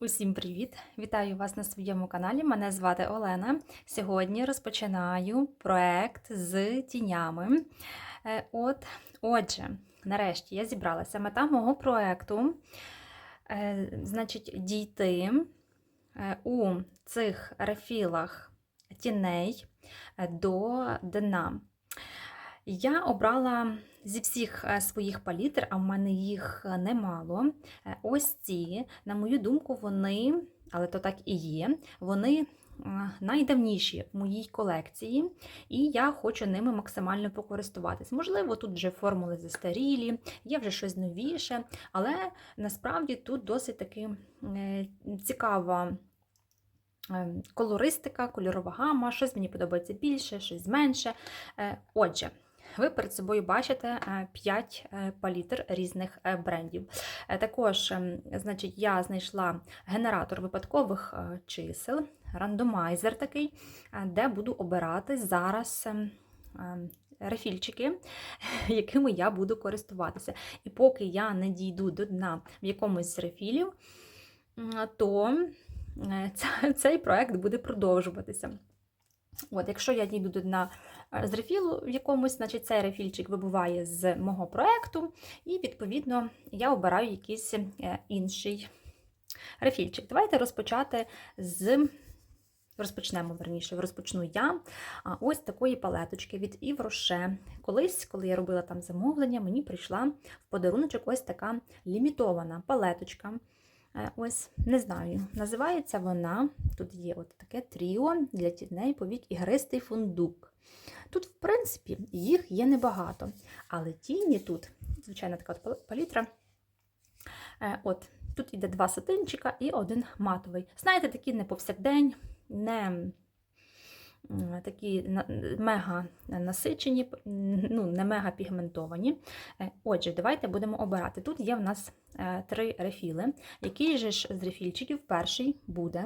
Усім привіт! Вітаю вас на своєму каналі. Мене звати Олена. Сьогодні розпочинаю проект з тінями. Е, От, отже, нарешті я зібралася. Мета мого проекту е, значить, дійти е, у цих рефілах тіней до дна. Я обрала зі всіх е, своїх палітр, а в мене їх е, немало. е, Ось ці, на мою думку, вони, але то так і є, вони найдавніші в моїй колекції, і я хочу ними максимально покористуватись. Можливо, тут вже формули застарілі, є вже щось новіше, але насправді тут досить таки цікава. е, Колористика, кольорова гама, щось мені подобається більше, щось менше. Отже, ви перед собою бачите 5 палітр різних е, брендів. Е, Також, ем, значить, я знайшла генератор випадкових е, чисел, рандомайзер такий, е, де буду обирати зараз. ем, Рефільчики, якими я буду користуватися. І поки я не дійду до дна в якомусь з рефілів, то е, цей проект буде продовжуватися. От, якщо я дійду дна е, з рефілу в якомусь, значить цей рефільчик вибуває з мого проекту, і, відповідно, я обираю якийсь е, інший рефільчик. Давайте розпочати з. Розпочнемо верніше, розпочну я. Ось такої палеточки від Yves Rocher. Колись, коли я робила там замовлення, мені прийшла в подаруночок ось така лімітована палеточка. Е, Ось, не знаю, називається вона. Тут є от таке тріо для тіней повік ігристий фундук. Тут, в принципі, їх є небагато, але тіні тут, звичайно, така от палітра. Е, От, тут іде два сатинчика і один матовий. Знаєте, такі не повсякдень, не такі мега насичені, ну, не мега пігментовані. Е, Отже, давайте будемо обирати. Тут є в нас е, три рефіли. Який же ж з рефільчиків перший буде?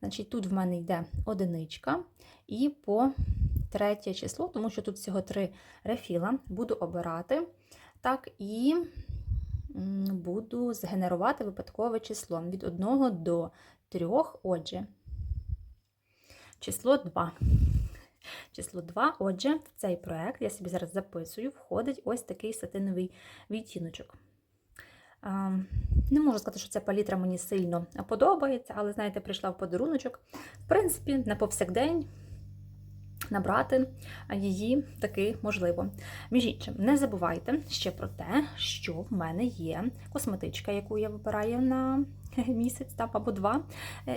Значить, тут в мене йде одиничка, і по третє число, тому що тут всього три рефіла, буду обирати. Так, і буду згенерувати випадкове число від 1 до 3. Отже, число 2. Число 2. Отже, в цей проект я собі зараз записую, входить ось такий сатиновий відтіночок. Не можу сказати, що ця палітра мені сильно подобається, але, знаєте, прийшла в подаруночок. В принципі, на повсякдень набрати її таки можливо. Між іншим, не забувайте ще про те, що в мене є косметичка, яку я вибираю на місяць там, або два.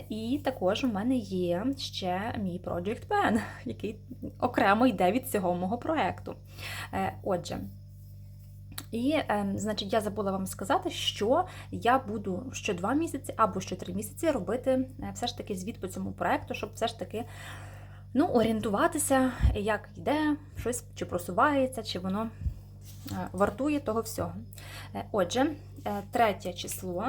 І також у мене є ще мій Project Pen, який окремо йде від цього мого проекту. Е, Отже. І, е, значить, я забула вам сказати, що я буду що два місяці або що три місяці робити е, все ж таки звіт по цьому проекту, щоб все ж таки ну, орієнтуватися, як йде, щось чи просувається, чи воно е, вартує того всього. Е, Отже, е, третє число,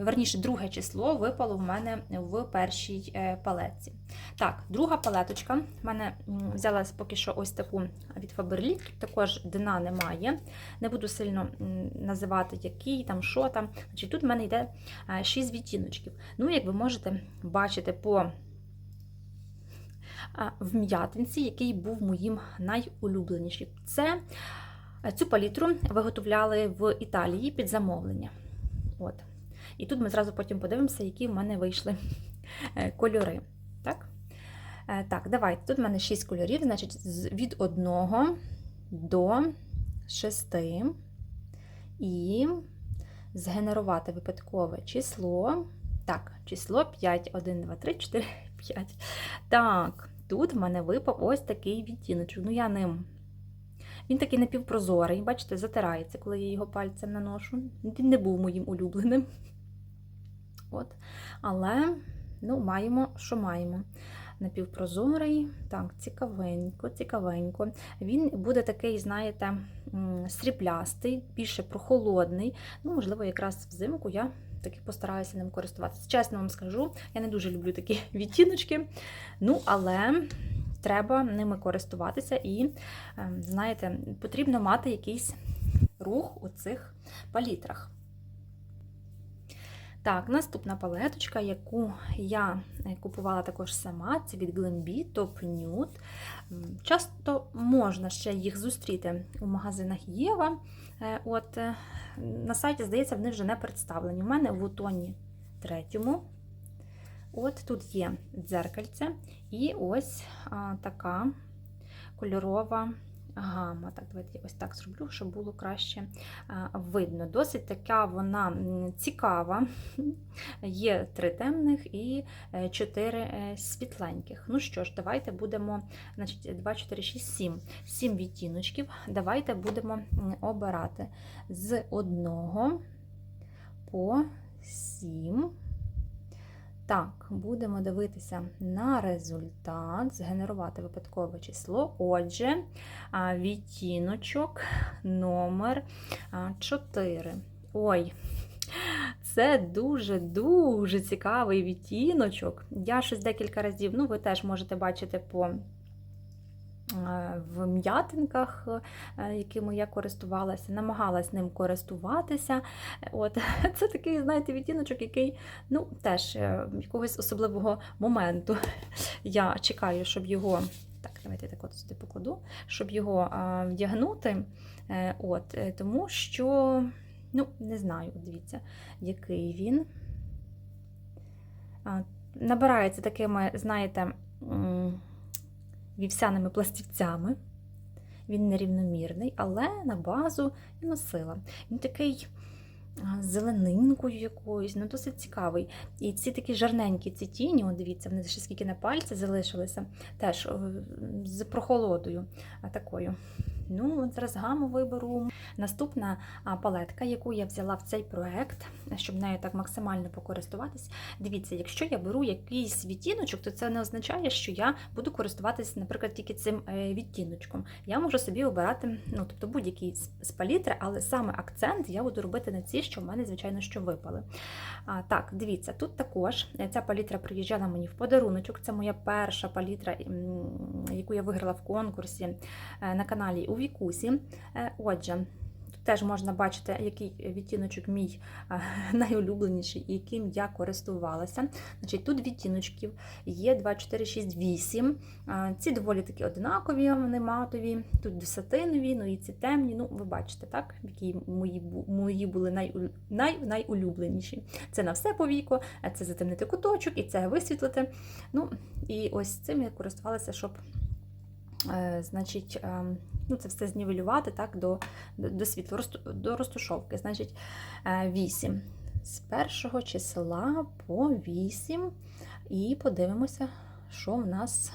верніше, друге число випало в мене в першій палетці. Так, друга палеточка. В мене взяла поки що ось таку від тут також дна немає. Не буду сильно називати, який там, що там. Значить, тут в мене йде 6 відтіночків. Ну, як ви можете бачити по а, вм'ятинці, який був моїм найулюбленішим. Це е, цю палітру виготовляли в Італії під замовлення. От. І тут ми зразу потім подивимося, які в мене вийшли е, кольори. Так, Е, так давайте. Тут в мене 6 кольорів, значить, від 1 до 6. І згенерувати випадкове число. Так, число 5, 1, 2, 3, 4, 5. Так, тут в мене випав ось такий відтіночок. Ну, я ним. Він такий напівпрозорий, бачите, затирається, коли я його пальцем наношу. Він не був моїм улюбленим. От. Але, ну, маємо, що маємо. Напівпрозорий, так, цікавенько, цікавенько. Він буде такий, знаєте, сріблястий, більше прохолодний. Ну, можливо, якраз взимку я таки постараюся ним користуватися. Чесно вам скажу, я не дуже люблю такі відтіночки. Ну, але треба ними користуватися і, е, знаєте, потрібно мати якийсь рух у цих палітрах. Так, наступна палеточка, яку я е, купувала також сама, це від Glambi Top Nude. Часто можна ще їх зустріти у магазинах Єва. Е, От, е, на сайті, здається, вони вже не представлені. У мене в утоні третьому. От тут є дзеркальце, і ось а, така кольорова гама. Так, давайте я ось так зроблю, щоб було краще видно. Досить така вона цікава. Є три темних і е, чотири е, світленьких. Ну що ж, давайте будемо, значить, 2, 4, 6, 7. 7 відтіночків. Давайте будемо обирати з одного по 7. Так, будемо дивитися на результат, згенерувати випадкове число. Отже, відтіночок номер 4. Ой, це дуже-дуже цікавий відтіночок. Я щось декілька разів, ну, ви теж можете бачити по в м'ятинках, е, якими я користувалася, намагалась ним користуватися. От, Це такий, знаєте, відтіночок, який ну, теж е, якогось особливого моменту. Я чекаю, щоб його. Так, давайте так от сюди покладу, щоб його а, вдягнути. Е, От, е, тому що, ну, не знаю, дивіться, який він. А, Набирається такими, знаєте, вівсяними пластівцями. Він нерівномірний, але на базу і носила. Він такий з зеленинкою якоюсь, ну досить цікавий. І ці такі жарненькі ці тіні, от дивіться, вони ще скільки на пальці залишилися, теж з прохолодою такою. Ну, зараз гаму виберу. Наступна палетка, яку я взяла в цей проект, щоб нею так максимально покористуватись. Дивіться, якщо я беру якийсь відтіночок, то це не означає, що я буду користуватися, наприклад, тільки цим е, відтіночком. Я можу собі обирати, ну, тобто будь-який з- палітри, але саме акцент я буду робити на ці, що в мене, звичайно, що випали. А, так, дивіться, тут також е, ця палітра приїжджала мені в подаруночок. Це моя перша палітра, яку я виграла в конкурсі е, на каналі у Вікусі. Е, Отже, тут теж можна бачити, який відтіночок мій е, найулюбленіший і яким я користувалася. Значить, тут відтіночків є 2, 4, 6, 8. Е, Ці доволі такі однакові, вони матові, тут десятинові, ну і ці темні. Ну, ви бачите, так, які мої, мої були най, най, найулюбленіші. Це на все по віку, е, це затемнити куточок і це висвітлити. Ну, і ось цим я користувалася, щоб значить, е, ну, це все знівелювати так, до, до, світла, до розтушовки. Значить, е, 8. З першого числа по 8. І подивимося, що в нас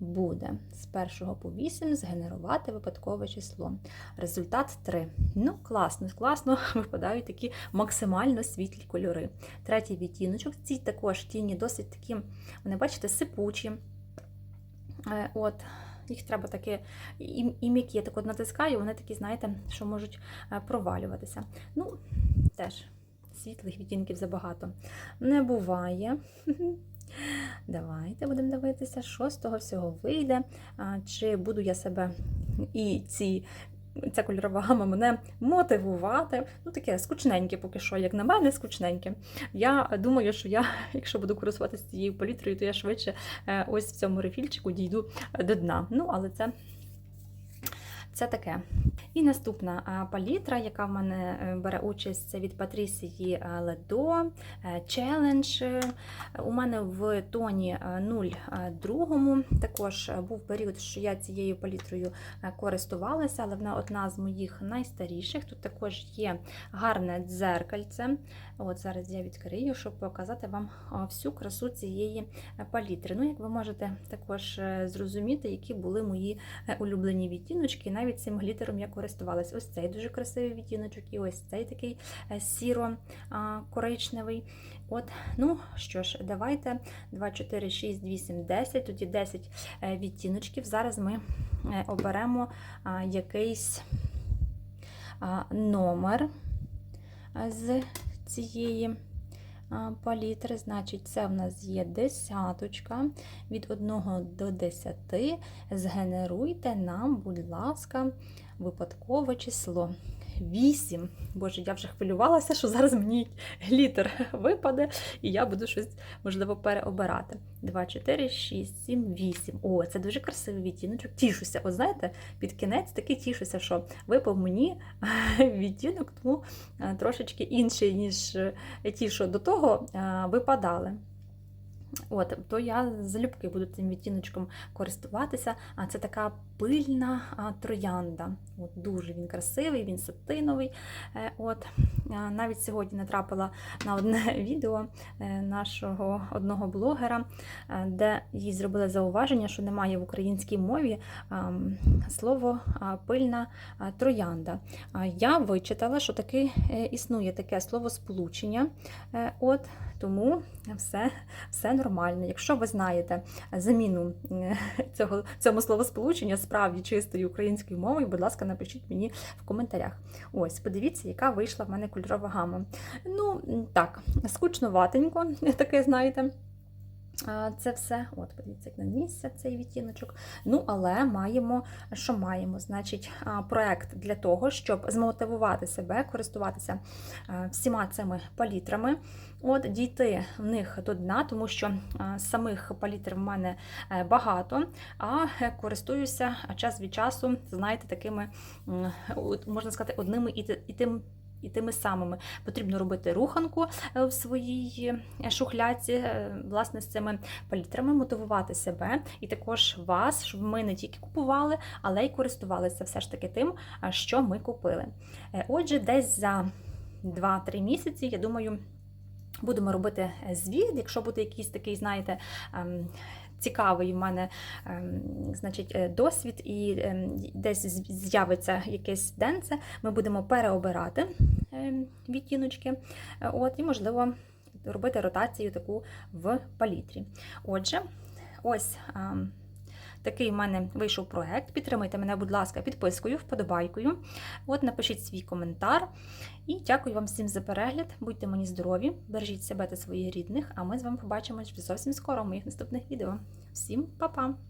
буде. З першого по 8 згенерувати випадкове число. Результат 3. Ну, класно, класно випадають такі максимально світлі кольори. Третій відтіночок. Ці також тіні досить такі, вони, бачите, сипучі. Е, От, їх треба таке і, і м'які. Я так от натискаю, вони такі, знаєте, що можуть е, провалюватися. Ну, теж світлих відтінків забагато. Не буває. Давайте будемо дивитися, що з того всього вийде. Чи буду я себе і ці. Ця кольорова гама мене мотивувати. Ну, таке скучненьке, поки що, як на мене, скучненьке. Я думаю, що я, якщо буду користуватися цією палітрою, то я швидше е, ось в цьому рефільчику дійду до дна. Ну, але це, це таке. І наступна палітра, яка в мене е, бере участь, це від Патрісії е, Ледо е. Е, У мене в тоні е, 02. Також був період, що я цією палітрою користувалася, але вона одна з моїх найстаріших. Тут також є гарне дзеркальце. От зараз я відкрию, щоб показати вам всю красу цієї палітри. Ну, як ви можете також зрозуміти, які були мої улюблені відтіночки. Навіть цим глітером я користувалась. Ось цей дуже красивий відтіночок, і ось цей такий е, сіро-коричневий. От, ну що ж, давайте 2, 4, 6, 8, 10. Тоді 10 е, відтіночків. Зараз ми е, оберемо якийсь номер з цієї палітри. Значить, це в нас є десяточка від 1 до 10. Згенеруйте нам, будь ласка, випадкове число. 8. Боже, я вже хвилювалася, що зараз мені глітер випаде, і я буду щось, можливо, переобирати. 2, 4, 6, 7, 8. О, це дуже красивий відтіночок. Тішуся. От знаєте, під кінець таки тішуся, що випав мені відтінок, тому е, трошечки інший, ніж е, ті, що до того е, випадали. От, то я залюбки буду цим відтіночком користуватися. А це така пильна троянда. От, дуже він красивий, він сатиновий. Е, От, навіть сьогодні натрапила на одне відео е, нашого одного блогера, е, де їй зробили зауваження, що немає в українській мові слово пильна троянда. Я вичитала, що таки існує таке словосполучення. Е, От, тому все все нормально. Якщо ви знаєте заміну цього цьому словосполучення справді чистою українською мовою, будь ласка, напишіть мені в коментарях. Ось, подивіться, яка вийшла в мене кольорова гама. Ну, так, скучноватенько, таке, знаєте. Це все, от, подивіться, як нанісся цей відтіночок. Ну, але маємо, що маємо? Значить, проект для того, щоб змотивувати себе, користуватися всіма цими палітрами, от, дійти в них до дна, тому що самих палітр в мене е, багато, а е, користуюся час від часу, знаєте, такими, можна сказати, одними і тим. І тими самими потрібно робити руханку е, в своїй е, шухляці, е, власне, з цими палітрами, мотивувати себе і також вас, щоб ми не тільки купували, але й користувалися все ж таки тим, що ми купили. Отже, десь за 2-3 місяці, я думаю, будемо робити звіт, якщо буде якийсь такий, знаєте, ем, Цікавий в мене ем, значить, е, досвід, і ем, десь з'явиться якесь денце, ми будемо переобирати ем, відтіночки. От, і, можливо, робити ротацію таку в палітрі. Отже, ось такий в мене вийшов проект. Підтримайте мене, будь ласка, підпискою, вподобайкою. От напишіть свій коментар. І дякую вам всім за перегляд. Будьте мені здорові, бережіть себе та своїх рідних, а ми з вами побачимось вже зовсім скоро в моїх наступних відео. Всім па-па!